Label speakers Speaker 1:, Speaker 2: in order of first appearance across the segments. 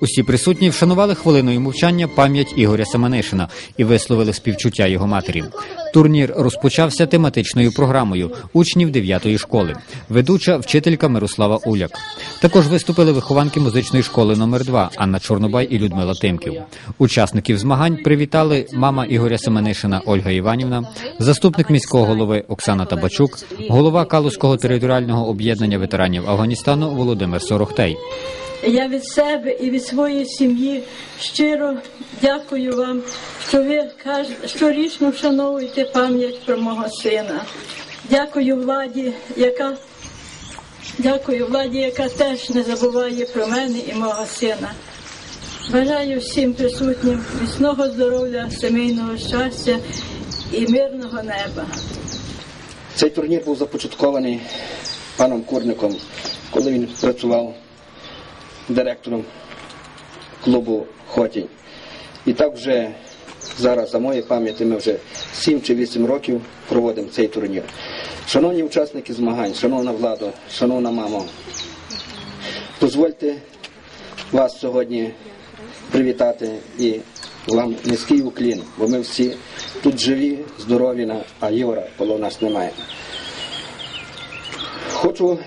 Speaker 1: Усі присутні вшанували хвилиною мовчання пам'ять Ігоря Семенишина і висловили співчуття його матері. Турнір розпочався тематичною програмою учнів 9-ї школи, ведуча вчителька Мирослава Уляк. Також виступили вихованки музичної школи номер 2 Анна Чорнобай і Людмила Тимків. Учасників змагань привітали мама Ігоря Семенишина Ольга Іванівна, заступник міського голови Оксана Табачук, голова Калузького територіального об'єднання ветеранів Афганістану Володимир Сорохтей.
Speaker 2: Я від себе і від своєї сім'ї щиро дякую вам, що ви щорічно вшановуєте пам'ять про мого сина. Дякую владі, яка дякую владі, яка теж не забуває про мене і мого сина. Бажаю всім присутнім міцного здоров'я, сімейного щастя і мирного неба.
Speaker 3: Цей турнір був започаткований паном Курником, коли він працював директором клубу Хотінь. І так вже зараз, за моєю пам'яті, ми вже 7 чи 8 років проводимо цей турнір. Шановні учасники змагань, шановна влада, шановна мамо, дозвольте вас сьогодні привітати і вам низький уклін, бо ми всі тут живі, здорові, а Євра коло нас немає. Хочу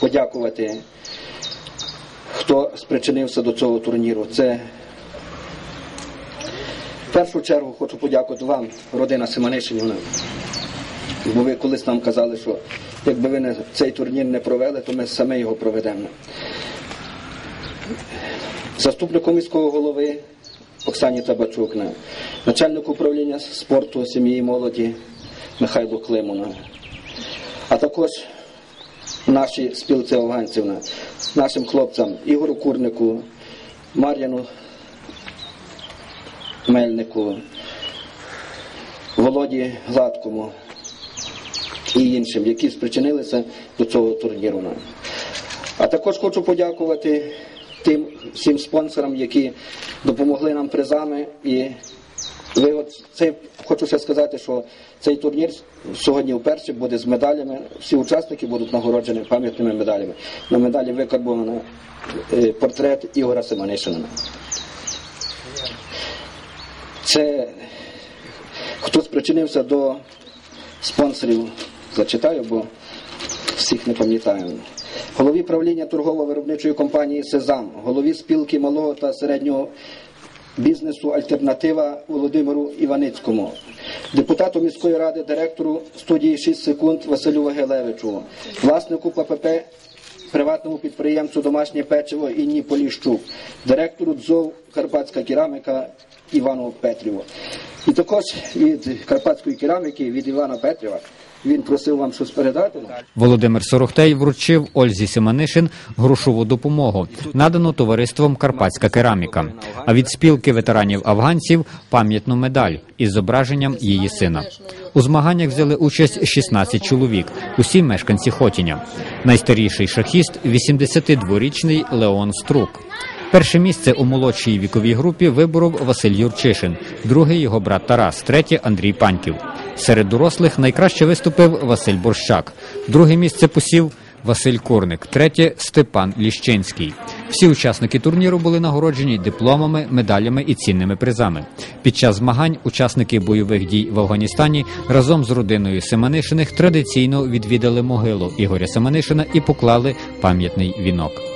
Speaker 3: подякувати, хто спричинився до цього турніру. Це в першу чергу хочу подякувати вам, родина Семенишинівна. Бо ви колись нам казали, що якби ви цей турнір не провели, то ми самі його проведемо. Заступнику міського голови Оксані Табачук, на- начальнику управління спорту, сім'ї і молоді Михайлу Климуна, а також нашій спілці афганців, нашим хлопцям Ігору Курнику, Мар'яну Мельнику, Володі Гладкому і іншим, які спричинилися до цього турніру. А також хочу подякувати тим всім спонсорам, які допомогли нам призами. І ви от цей хочу ще сказати, що цей турнір сьогодні вперше буде з медалями. Всі учасники будуть нагороджені пам'ятними медалями. На медалі викарбовано е, портрет Ігора Семенишина. Це хто спричинився до спонсорів, зачитаю, бо всіх не пам'ятаю. Голові правління торгово-виробничої компанії Сезам, голові спілки малого та середнього бізнесу Альтернатива Володимиру Іваницькому, депутату міської ради, директору студії 6 секунд Василю Вагилевичу, власнику ППП приватному підприємцю Домашнє печиво Інні Поліщук, директору ДЗОВ Карпатська кераміка Івану Петріву. І також від карпатської кераміки, від Івана Петріва, він просив вам щось передати.
Speaker 1: Володимир Сорохтей вручив Ользі Семенишин грошову допомогу, надану товариством Карпатська кераміка. А від спілки ветеранів афганців пам'ятну медаль із зображенням її сина. У змаганнях взяли участь 16 чоловік, усі мешканці Хотіня. Найстаріший шахіст 82-річний Леон Струк. Перше місце у молодшій віковій групі виборов Василь Юрчишин, другий його брат Тарас, третє Андрій Паньків. Серед дорослих найкраще виступив Василь Борщак. Друге місце посів Василь Курник, третє Степан Ліщинський. Всі учасники турніру були нагороджені дипломами, медалями і цінними призами. Під час змагань учасники бойових дій в Афганістані разом з родиною Семенишиних традиційно відвідали могилу Ігоря Семенишина і поклали пам'ятний вінок.